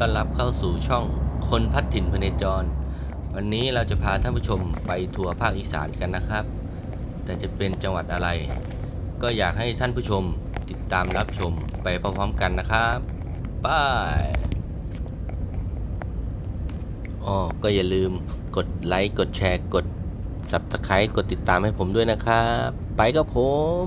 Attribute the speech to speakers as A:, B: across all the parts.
A: ต้อนรับเข้าสู่ช่องคนพัดถิ่นพเนจร วันนี้เราจะพาท่านผู้ชมไปทัวร์ภาคอีสานกันนะครับ แต่จะเป็นจังหวัดอะไร ก็อยากให้ท่านผู้ชมติดตามรับชมไปพร้อมๆกันนะครับบายอ๋อก็อย่าลืมกดไลค์กดแชร์กด Subscribe กดติดตามให้ผมด้วยนะครับ ไปกับผม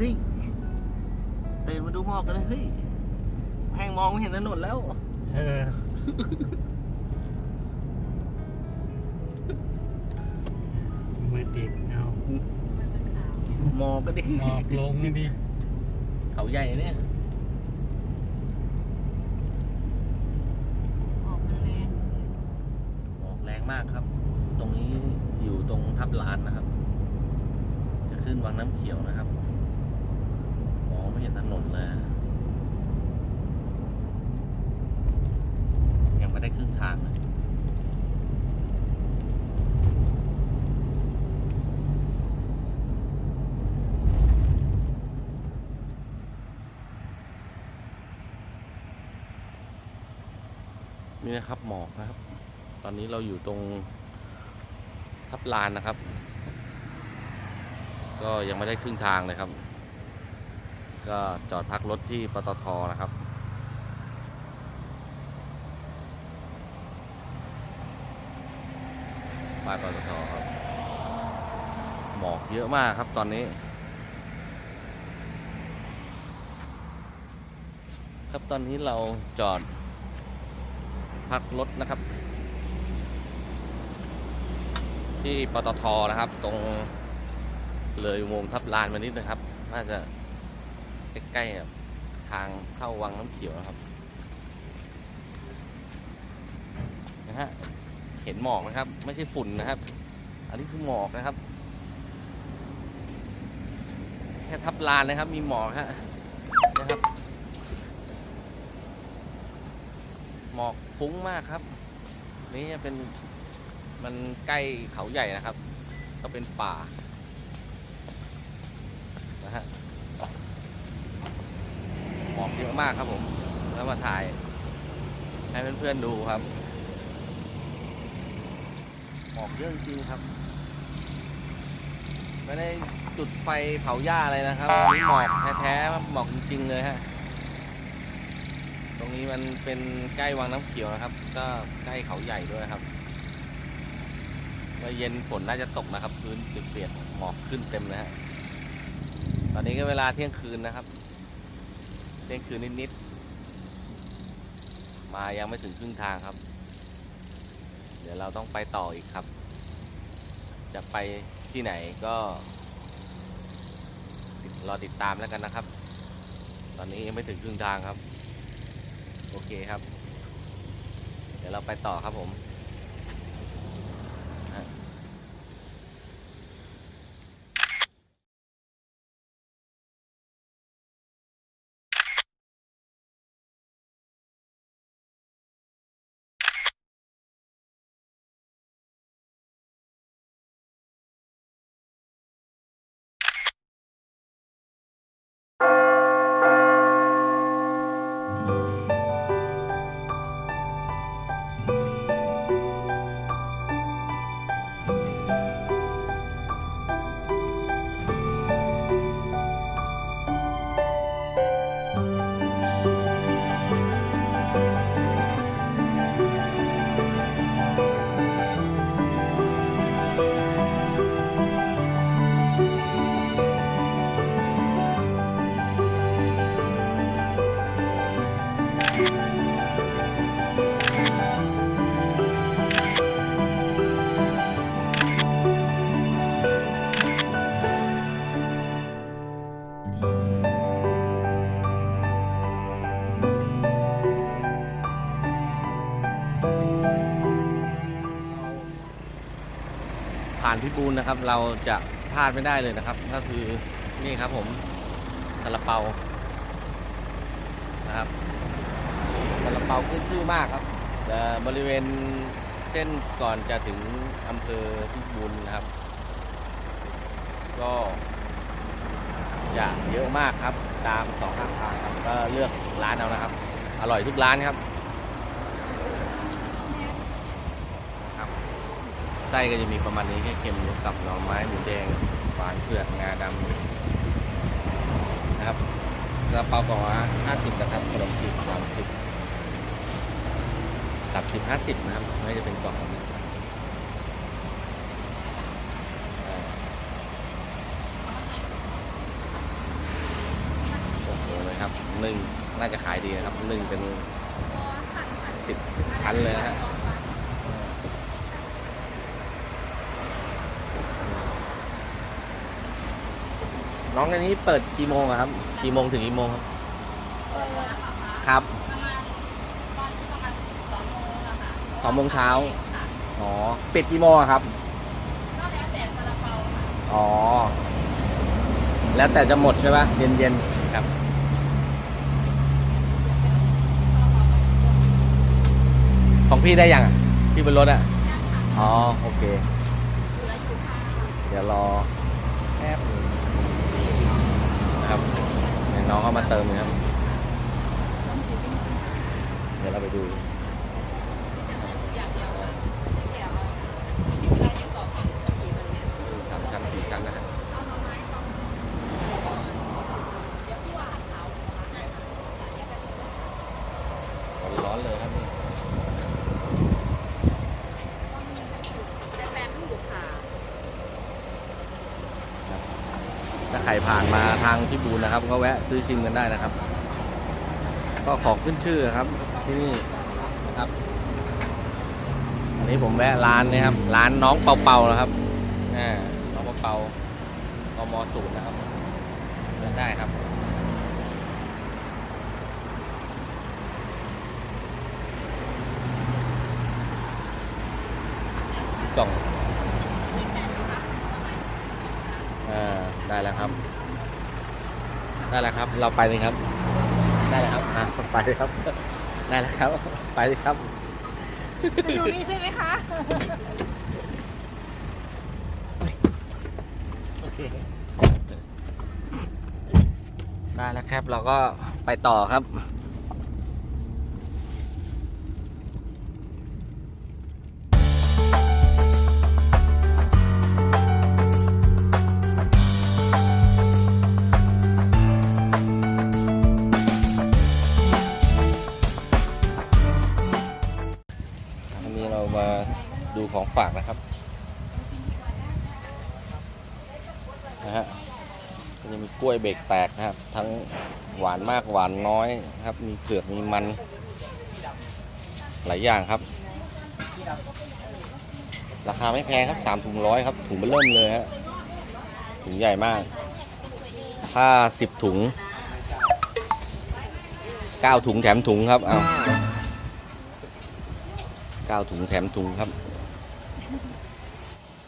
A: เฮ้ยตื่นมาดูหมอกกันเลยเฮ้ยแพงมองไม่เห็นถนนแล้ว
B: เออ มือติดเอา
A: หมอกก็ดิ
B: หมอกลงนี่ดิ
A: เขาใหญ่เนี่ย
C: ออกมันแรง
A: หมอกแรงมากครับ ตรงนี้อยู่ตรงทับลานนะครับ จะขึ้นวังน้ำเขียวนะครับมองไม่เห็น ถนนเลย ยังไม่ได้ครึ่งทางเลยนี่นะครับหมอกนะครับ ตอนนี้เราอยู่ตรงทับลานนะครับ ก็ยังไม่ได้ครึ่งทางเลยครับ ก็จอดพักรถที่ปตทนะครับ ป้ายปตทครับ หมอกเยอะมากครับตอนนี้ ครับตอนนี้เราจอดพักรถนะครับ ที่ปตทนะครับ ตรงเลยอุโมงค์ทับลานมานิดนะครับ น่าจะ ใกล้ๆกับทางเข้าวังน้ำเขียวนะครับนะฮะเห็นหมอกนะครับ ไม่ใช่ฝุ่นนะครับ อันนี้คือหมอกนะครับ แค่ทับลานนะครับ มีหมอกฮะนะครับหมอกฟุ้งมากครับ นี่เป็นมันใกล้เขาใหญ่นะครับ ก็เป็นป่านะฮะ มอกเยอะมากครับผม แล้วมาถ่าย ให้เพื่อนๆดูครับหมอกเยอะจริงๆครับ ไม่ได้จุดไฟเผาหญ้าอะไรนะครับนี่หมอกแท้ๆหมอกจริงๆเลยฮะตรงนี้มันเป็นใกล้วังน้ำเขียวนะครับ ก็ใกล้เขาใหญ่ด้วยครับเมื่อเย็นฝนน่าจะตกนะครับ พื้นเปียกๆหมอกขึ้นเต็มนะฮะตอนนี้ก็เวลาเที่ยงคืนนะครับ เที่ยงคืนนิดๆ มายังไม่ถึงครึ่งทางครับ เดี๋ยวเราต้องไปต่ออีกครับ จะไปที่ไหนก็รอติดตามแล้วกันนะครับ ตอนนี้ยังไม่ถึงครึ่งทางครับ โอเคครับ เดี๋ยวเราไปต่อครับผม ผ่านพิบูลนะครับ เราจะพลาดไม่ได้เลยนะครับ ก็คือนี่ครับผมซาลาเปานะครับซาลาเปาขึ้นชื่อมากครับบริเวณเส้นก่อนจะถึงอำเภอพิบูลนะครับ ก็จะเยอะมากครับ ตามสองข้างทางครับก็เลือกร้านเอานะครับ อร่อยทุกร้านครับ ไส้ก็จะมีประมาณนี้แค่เค็มหมูสับหน่อไม้หมูแดงหวานเผือกงาดำนะครับกระเป๋ากล่องละห้าสิบนะครับขนมจีบสามสิบสามสิบห้าสิบนะครับไม่จะเป็นกล่องโอ้โหเลยครับหนึ่งน่าจะขายดีนะครับหนึ่งเป็นสิบชั้นเลยนะฮะ น้องอันนี้เปิดกี่โมงอะครับ กี่โมงถึงกี่โมงครับ ครับสองโมงเช้า อ๋อ ปิดกี่โมงอะครับ อ๋อ แล้วแต่จะหมดใช่ปะเย็นเย็นๆครับ ของพี่ได้ยังอะพี่บนรถอะอ๋อ โอเค เดี๋ยวรอแป๊บ น้องเขามาเติมครับ เดี๋ยวเราไปดู สามชั้นสี่ชั้นนะฮะร้อนๆเลยครับนี่ ถ้าใครผ่านมาทางพิบูลนะครับ ก็แวะซื้อชิมกันได้นะครับ ก็ของขึ้นชื่อครับที่นี่นะครับ อันนี้ผมแวะร้านนี้ครับ ร้านน้องเปาเปานะครับอ่าน้องเปาเปากมศูนย์นะครับเลือกได้ครับกล่องอ่า ได้แล้วครับ ได้แล้วครับ เราไปเลยครับ ได้แล้วครับอ่าไปเลยครับ ได้แล้วครับ ไปเลยครับ
C: จะอยู่นี่ใช่ไหมคะ
A: โอเค ได้แล้วครับ เราก็ไปต่อครับ จะมีกล้วยเบรกแตกนะครับ ทั้งหวานมากหวานน้อยครับ มีเผือกมีมัน หลายอย่างครับ ราคาไม่แพงครับสามถุงร้อยครับ ถุงเบอร์เริ่มเลยฮะถุงใหญ่มากถ้าสิบถุงเก้าถุงแถมถุงครับเอาเก้าถุงแถมถุงครับ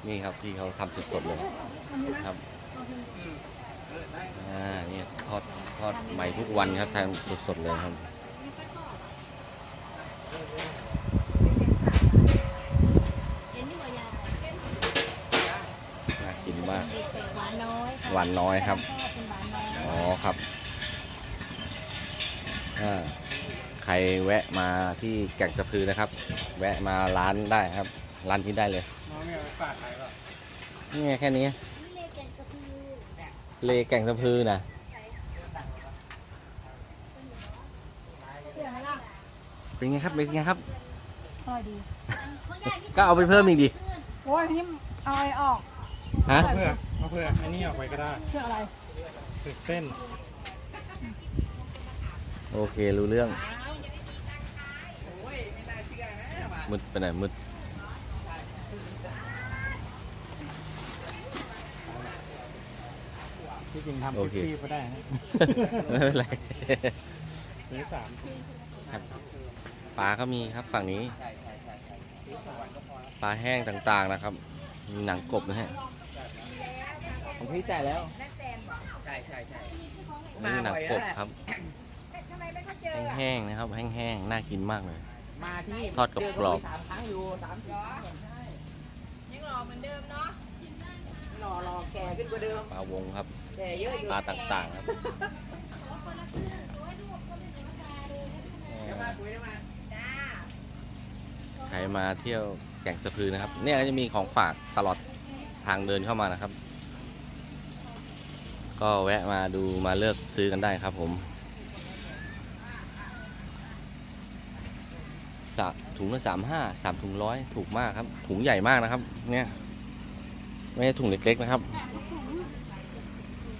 A: นี่ครับพี่เขาทำสดๆเลยครับ อ่านี่ทอดทอดใหม่ทุกวันครับทานสดๆเลยครับน่ากินมาก
C: หวานน้อย
A: หวานน้อยครับ
C: เป็นหวานน้อย
A: อ๋อครับอ่าใครแวะมาที่แก่งสะพือนะครับ แวะมาร้านได้ครับ ร้านที่ได้เลย
B: น้องไม่เอาไปฝากใครป่ะ
A: นี่ไงแค่นี้
C: นี่เลแกงสะพือ
A: เลแก่งสะพือนะ
C: เปลี่ยนไหมล่ะ
A: เป็นไงครับเป็นไงครับ
C: อร่อยดี
A: ก็เอาไปเพิ่มอีกดิ
C: โอ้ยนี่เอาอะไรออก
A: ฮะ
B: เอาเพื่อเอาเพื่ออันนี้ออกไปก็ได้
C: เชื่ออะไร
B: ตึกเส้น
A: โอเค รู้เรื่อง มืดไปไหนมืด
B: ที่จริงทำ
A: โอเค
B: ที่ก็ได้นะ
A: ไม่เป็นไร
B: ซื้อสาม
A: ครับปลาก็มีครับฝั่งนี้ปลาแห้งต่างๆนะครับ มีหนังกบนะฮะ
D: ของพี่จ่ายแล้ว ใช่ใช่ใช่
A: นี่หนังกบครับ
C: ทำไมไม่เขาเจอ
A: แห้งๆนะครับ แห้งๆน่ากินมากเลย
D: มาที่นี่
A: ทอดกับกรอบ
D: เจเขาไปสามครั้งอยู่สามสี่ครั้งใช่
C: ยังหล่อเหมือนเดิมเนาะ
D: รอรอแก่ขึ้นกว่าเดิม
A: ปลาวงครับ
D: แก่เยอะอยู่
A: ปลาต่างๆครับ
D: เดี๋ยวมาคุยเดี๋ยวมา
C: จ้า
A: ใครมาเที่ยวแก่งสะพือนะครับ เนี่ยก็จะมีของฝากตลอดทางเดินเข้ามานะครับ ก็แวะมาดูมาเลือกซื้อกันได้ครับผมสะถุงละสามห้าสามถุงร้อยถูกมากครับ ถุงใหญ่มากนะครับ เนี่ย ไม่ใช่ถุงเล็กๆนะครับ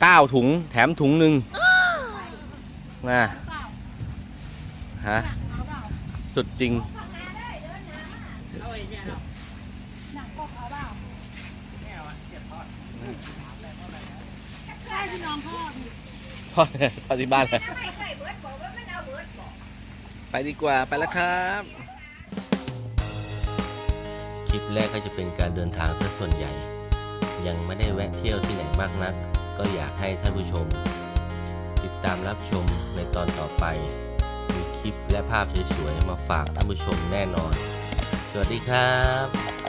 A: เก้าถุงแถมถุงหนึ่งนะฮะ
C: เอาเปล่า
A: สุดจริง
D: เอาไอ้เนี่ยเนาะ
C: หนังกบเอาเปล่า
D: แม่วะเก็บทอด
C: ใช่พี่น้องพ่อดิ
A: ทอดทอดที่บ้านเลยไปดีกว่าไปแล้วครับคลิปแรกก็จะเป็นการเดินทางซะส่วนใหญ่ ยังไม่ได้แวะเที่ยวที่ไหนมากนัก ก็อยากให้ท่านผู้ชม ติดตามรับชมในตอนต่อไป มีคลิปและภาพสวยๆมาฝากท่านผู้ชมแน่นอน สวัสดีครับ